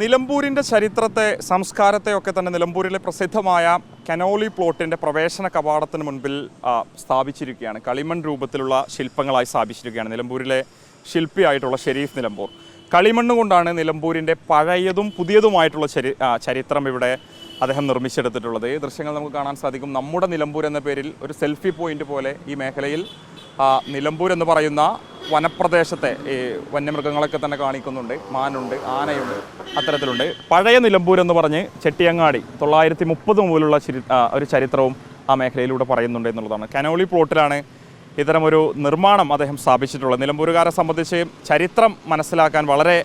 നിലമ്പൂരിന്റെ ചരിത്രത്തെ സംസ്കാരത്തെ ഒക്കെ തന്നെ നിലമ്പൂരിലെ പ്രസിദ്ധമായ കനോലി പ്ലോട്ടിന്റെ പ്രവേശന കവാടത്തിന് മുൻപിൽ സ്ഥാപിച്ചിരിക്കുകയാണ്. കളിമൺ രൂപത്തിലുള്ള ശില്പങ്ങളായി സ്ഥാപിച്ചിരിക്കുകയാണ് നിലമ്പൂരിലെ ശില്പിയായിട്ടുള്ള ഷെരീഫ് നിലമ്പൂർ. കളിമണ്ണ് കൊണ്ടാണ് നിലമ്പൂരിന്റെ പഴയതും പുതിയതുമായിട്ടുള്ള ചരി ചരിത്രം ഇവിടെ അദ്ദേഹം നിർമ്മിച്ചെടുത്തിട്ടുള്ളത്. ഈ ദൃശ്യങ്ങൾ നമുക്ക് കാണാൻ സാധിക്കും. നമ്മുടെ നിലമ്പൂർ എന്ന പേരിൽ ഒരു സെൽഫി പോയിന്റ് പോലെ ഈ മേഖലയിൽ നിലമ്പൂർ എന്ന് പറയുന്ന വനപ്രദേശത്തെ ഈ വന്യമൃഗങ്ങളൊക്കെ തന്നെ കാണിക്കുന്നുണ്ട്. മാനുണ്ട് ആനയുണ്ട് അത്തരത്തിലുണ്ട്. പഴയ നിലമ്പൂർ എന്ന് പറഞ്ഞ് ചെട്ടിയങ്ങാടി തൊള്ളായിരത്തി മുപ്പത് മുതലുള്ള ഒരു ചരിത്രവും ആ മേഖലയിലൂടെ പറയുന്നുണ്ട് എന്നുള്ളതാണ്. കനോളി പ്ലോട്ടിലാണ് ഇത്തരമൊരു നിർമ്മാണം അദ്ദേഹം സ്ഥാപിച്ചിട്ടുള്ളത്. നിലമ്പൂരുകാരെ സംബന്ധിച്ച് ചരിത്രം മനസ്സിലാക്കാൻ വളരെ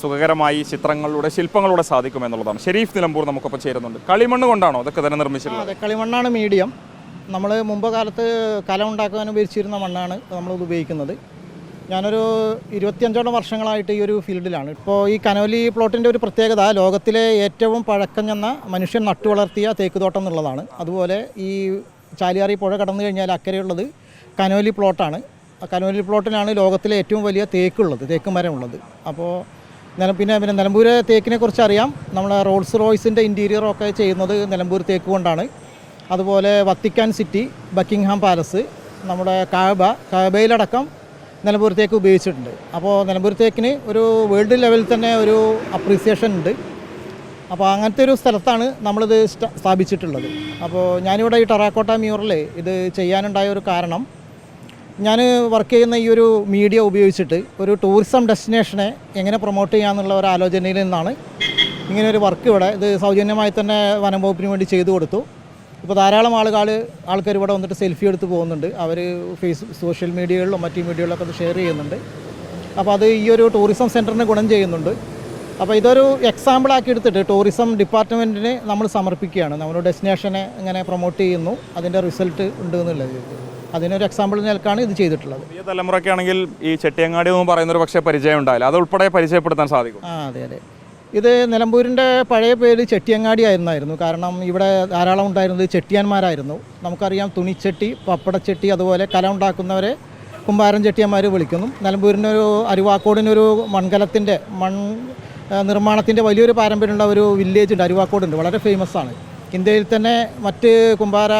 സുഖകരമായി ചിത്രങ്ങളിലൂടെ ശില്പങ്ങളിലൂടെ സാധിക്കുമെന്നുള്ളതാണ്. ഷെരീഫ് നിലമ്പൂർ നമുക്കൊപ്പം ചേരുന്നുണ്ട്. കളിമണ്ണ് കൊണ്ടാണോ ഇതൊക്കെ തന്നെ നിർമ്മിച്ചിട്ടുള്ളത്? കളിമണ്ണാണ് മീഡിയം. നമ്മൾ മുമ്പ് കാലത്ത് കലം ഉണ്ടാക്കാൻ ഉപയോഗിച്ചിരുന്ന മണ്ണാണ് നമ്മൾ ഉപയോഗിക്കുന്നത്. ഞാനൊരു ഇരുപത്തിയഞ്ചോളം വർഷങ്ങളായിട്ട് ഈ ഒരു ഫീൽഡിലാണ്. ഇപ്പോൾ ഈ കനോലി പ്ലോട്ടിന്റെ ഒരു പ്രത്യേകത ലോകത്തിലെ ഏറ്റവും പഴക്കം ചെന്ന മനുഷ്യൻ നട്ടുവളർത്തിയ തേക്കുതോട്ടം എന്നുള്ളതാണ്. അതുപോലെ ഈ ചാലിയാറി പുഴ കടന്നു കഴിഞ്ഞാൽ അക്കരെയുള്ളത് കനോലി പ്ലോട്ടാണ്. കനോലി പ്ലോട്ടിലാണ് ലോകത്തിലെ ഏറ്റവും വലിയ തേക്കുള്ളത് തേക്ക് മരം ഉള്ളത് അപ്പോൾ പിന്നെ പിന്നെ നിലമ്പൂർ തേക്കിനെ കുറിച്ച് അറിയാം നമ്മൾ റോൾസ് റോയ്സിന്റെ ഇന്റീരിയറൊക്കെ ചെയ്യുന്നത് നിലമ്പൂർ തേക്ക് കൊണ്ടാണ്. അതുപോലെ വത്തിക്കാൻ സിറ്റി ബക്കിംഗ്ഹാം പാലസ് നമ്മുടെ കാബ കാബയിലടക്കം നിലമ്പൂർ തേക്ക് ഉപയോഗിച്ചിട്ടുണ്ട്. അപ്പോൾ നിലമ്പൂർ തേക്കിന് ഒരു വേൾഡ് ലെവലിൽ തന്നെ ഒരു അപ്രീസിയേഷൻ ഉണ്ട്. അപ്പോൾ അങ്ങനത്തെ ഒരു സ്ഥലത്താണ് നമ്മളിത് സ്ഥാപിച്ചിട്ടുള്ളത്. അപ്പോൾ ഞാനിവിടെ ഈ ടെറാക്കോട്ട മ്യൂറൽ ഇത് ചെയ്യാനുണ്ടായ ഒരു കാരണം ഞാൻ വർക്ക് ചെയ്യുന്ന ഈ ഒരു മീഡിയ ഉപയോഗിച്ചിട്ട് ഒരു ടൂറിസം ഡെസ്റ്റിനേഷനെ എങ്ങനെ പ്രൊമോട്ട് ചെയ്യാമെന്നുള്ള ഒരു ആലോചനയിൽ നിന്നാണ് ഇങ്ങനെ ഒരു വർക്ക് ഇവിടെ ഇത് സൗജന്യമായി തന്നെ വനം വകുപ്പിന് വേണ്ടി ചെയ്തു കൊടുത്തു. ഇപ്പോൾ ധാരാളം ആളുകൾ ആൾക്കാർ ഇവിടെ വന്നിട്ട് സെൽഫി എടുത്ത് പോകുന്നുണ്ട്. അവർ ഫേസ് സോഷ്യൽ മീഡിയകളിലും മറ്റു മീഡിയകളിലൊക്കെ അത് ഷെയർ ചെയ്യുന്നുണ്ട്. അപ്പോൾ അത് ഈ ഒരു ടൂറിസം സെന്ററിന് ഗുണം ചെയ്യുന്നുണ്ട്. അപ്പോൾ ഇതൊരു എക്സാമ്പിളാക്കി എടുത്തിട്ട് ടൂറിസം ഡിപ്പാർട്ട്മെന്റിന് നമ്മൾ സമർപ്പിക്കുകയാണ്. നമ്മുടെ ഡെസ്റ്റിനേഷനെ ഇങ്ങനെ പ്രൊമോട്ട് ചെയ്യുന്നു. അതിന്റെ റിസൾട്ട് ഉണ്ട് എന്നുള്ളത്. അതിനൊരു എക്സാമ്പിൾ നിൽക്കാണ് ഇത് ചെയ്തിട്ടുള്ളത്. പുതിയ തലമുറയ്ക്കാണെങ്കിൽ ഈ ചെട്ടിയങ്ങാടി എന്ന് പറയുന്നൊരു പക്ഷേ പരിചയം ഉണ്ടാവില്ല. അത് ഉൾപ്പെടെ പരിചയപ്പെടുത്താൻ സാധിക്കും. ആ അതെ അതെ. ഇത് നിലമ്പൂരിന്റെ പഴയ പേര് ചെട്ടിയങ്ങാടി ആയിരുന്നായിരുന്നു. കാരണം ഇവിടെ ധാരാളം ഉണ്ടായിരുന്നത് ചെട്ടിയാന്മാരായിരുന്നു. നമുക്കറിയാം തുണിച്ചെട്ടി പപ്പടച്ചെട്ടി അതുപോലെ കല ഉണ്ടാക്കുന്നവരെ കുമ്പാരൻ ചെട്ടിയന്മാർ വിളിക്കുന്നു. നിലമ്പൂരിന്റെ ഒരു അരുവാക്കോടിനൊരു മൺകലത്തിന്റെ മൺ നിർമ്മാണത്തിന്റെ വലിയൊരു പാരമ്പര്യമുള്ള ഒരു വില്ലേജ് ഉണ്ട്. അരുവാക്കോടുണ്ട്. വളരെ ഫേമസ് ആണ്. ഇന്ത്യയിൽ തന്നെ മറ്റ് കുമ്പാര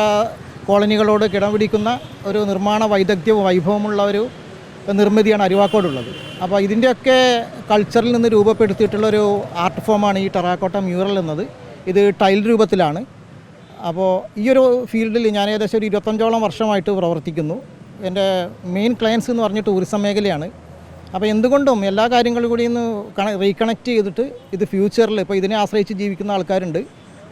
കോളനികളോട് കിടപിടിക്കുന്ന ഒരു നിർമ്മാണ വൈദഗ്ധ്യവും വൈഭവമുള്ള ഒരു നിർമ്മിതിയാണ് അരുവാക്കോടുള്ളത്. അപ്പോൾ ഇതിന്റെയൊക്കെ കൾച്ചറിൽ നിന്ന് രൂപപ്പെടുത്തിയിട്ടുള്ള ഒരു ആർട്ട് ഫോമാണ് ഈ ടെറാക്കോട്ട മ്യൂറൽ എന്നത്. ഇത് ടൈൽ രൂപത്തിലാണ്. അപ്പോൾ ഈ ഒരു ഫീൽഡിൽ ഞാൻ ഏകദേശം ഒരു ഇരുപത്തഞ്ചോളം വർഷമായിട്ട് പ്രവർത്തിക്കുന്നു. എന്റെ മെയിൻ ക്ലയൻസ് എന്ന് പറഞ്ഞ ടൂറിസം മേഖലയാണ്. അപ്പോൾ എന്തുകൊണ്ടും എല്ലാ കാര്യങ്ങളും കൂടി ഒന്ന് കണ റീകണക്ട് ചെയ്തിട്ട് ഇത് ഫ്യൂച്ചറിൽ ഇപ്പോൾ ഇതിനെ ആശ്രയിച്ച് ജീവിക്കുന്ന ആൾക്കാരുണ്ട്.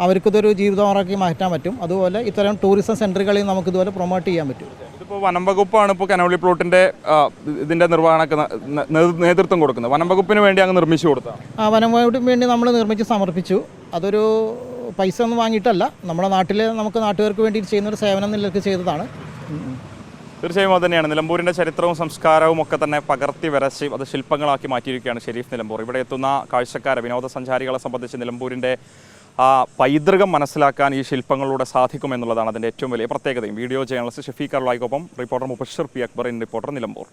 അവർക്കിതൊരു ജീവിതമാറാക്കി മാറ്റാൻ പറ്റും. അതുപോലെ ഇത്തരം ടൂറിസം സെന്ററുകളിൽ നമുക്കിതുപോലെ പ്രൊമോട്ട് ചെയ്യാൻ പറ്റും. ഇതിപ്പോൾ വനം വകുപ്പാണ് ഇപ്പോൾ കനോളി പ്ലോട്ടിന്റെ ഇതിന്റെ നിർവഹണക്ക് ന- ന- നേതൃത്വം കൊടുക്കുന്നത്. വനം വകുപ്പിന് വേണ്ടി അങ്ങ് നിർമ്മിച്ചു കൊടുത്തത്? ആ വനം വകുപ്പിന് വേണ്ടി നമ്മൾ നിർമ്മിച്ച് സമർപ്പിച്ചു. അതൊരു പൈസ ഒന്നും വാങ്ങിയിട്ടല്ല. നമ്മുടെ നാട്ടിൽ നമുക്ക് നാട്ടുകാർക്ക് വേണ്ടി ചെയ്യുന്നൊരു സേവനം നിലയ്ക്ക് ചെയ്തതാണ്. തീർച്ചയായും അത് തന്നെയാണ്. നിലമ്പൂരിന്റെ ചരിത്രവും സംസ്കാരവും ഒക്കെ തന്നെ പകർത്തി വരച്ച് അത് ശില്പങ്ങളാക്കി മാറ്റിയിരിക്കുകയാണ് ഷെരീഫ് നിലമ്പൂർ. ഇവിടെ എത്തുന്ന കാഴ്ചക്കാരെ വിനോദസഞ്ചാരികളെ സംബന്ധിച്ച് നിലമ്പൂരിന്റെ ആ പൈതൃകം മനസ്സിലാക്കാൻ ഈ ശില്പങ്ങളിലൂടെ സാധിക്കും എന്നുള്ളതാണ് അതിന്റെ ഏറ്റവും വലിയ പ്രത്യേകതയും. Video journalist Shafeeq അർലായിക്കൊപ്പം reporter Mubashir P Akbar in reporter Nilambur.